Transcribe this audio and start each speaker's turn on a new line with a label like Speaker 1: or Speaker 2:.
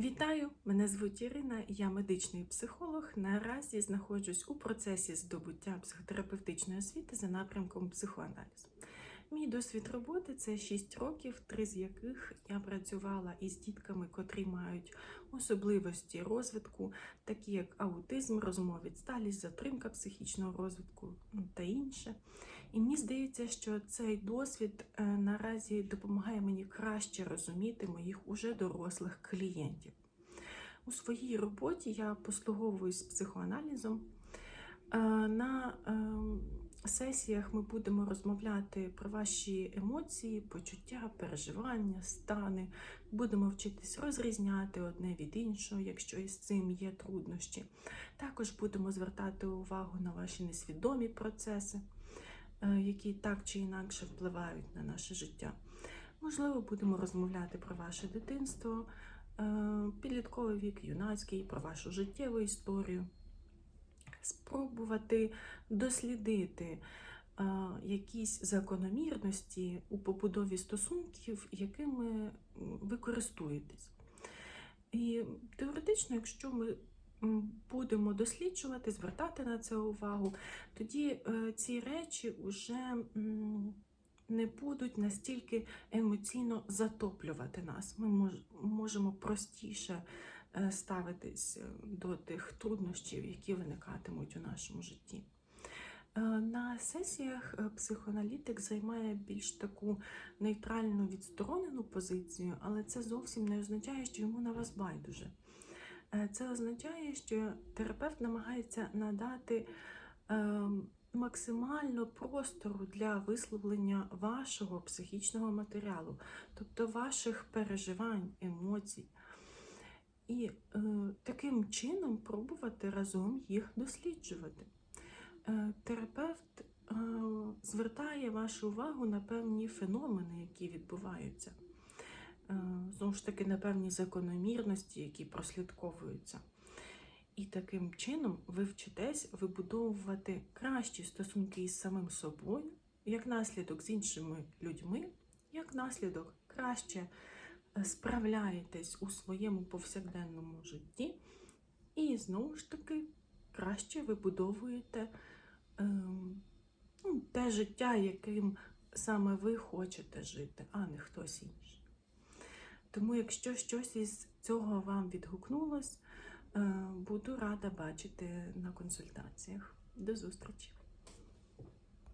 Speaker 1: Вітаю! Мене звуть Ірина, я медичний психолог. Наразі знаходжусь у процесі здобуття психотерапевтичної освіти за напрямком психоаналіз. Мій досвід роботи це 6 років, три з яких я працювала із дітками, котрі мають особливості розвитку, такі як аутизм, розумова відсталість, затримка психічного розвитку ну, та інше. І мені здається, що цей досвід е, наразі допомагає мені краще розуміти моїх уже дорослих клієнтів. У своїй роботі я послуговуюсь психоаналізом. Е, На е, сесіях ми будемо розмовляти про ваші емоції, почуття, переживання, стани. Будемо вчитись розрізняти одне від іншого, якщо із цим є труднощі. Також будемо звертати увагу на ваші несвідомі процеси, які так чи інакше впливають на наше життя. Можливо, будемо розмовляти про ваше дитинство, е, підлітковий вік, юнацький, про вашу життєву історію спробувати дослідити е, якісь закономірності у побудові стосунків, якими ви користуєтесь. І теоретично, якщо ми будемо досліджувати, звертати на це увагу, тоді е, ці речі вже не будуть настільки емоційно затоплювати нас. Ми можемо простіше е, ставитись е, до тих труднощів, які виникатимуть у нашому житті. На сесіях психоаналітик займає більш таку нейтральну відсторонену позицію, але це зовсім не означає, що йому на вас байдуже. Е, Це означає, що терапевт намагається надати е, максимально простору для висловлення вашого психічного матеріалу, тобто ваших переживань, емоцій. І е, таким чином пробувати разом їх досліджувати. Е, терапевт е, звертає вашу увагу на певні феномени, які відбуваються. Е, знову ж таки, на певні закономірності, які прослідковуються. І таким чином ви вчитесь вибудовувати кращі стосунки із самим собою, як наслідок з іншими людьми, як наслідок краще е, справляєтесь у своєму повсякденному житті, і знову ж таки краще вибудовуєте ем, ну, те життя, яким саме ви хочете жити, а не хтось інший. Тому, якщо щось із цього вам відгукнулось, е, буду рада бачити на консультаціях. До зустрічі!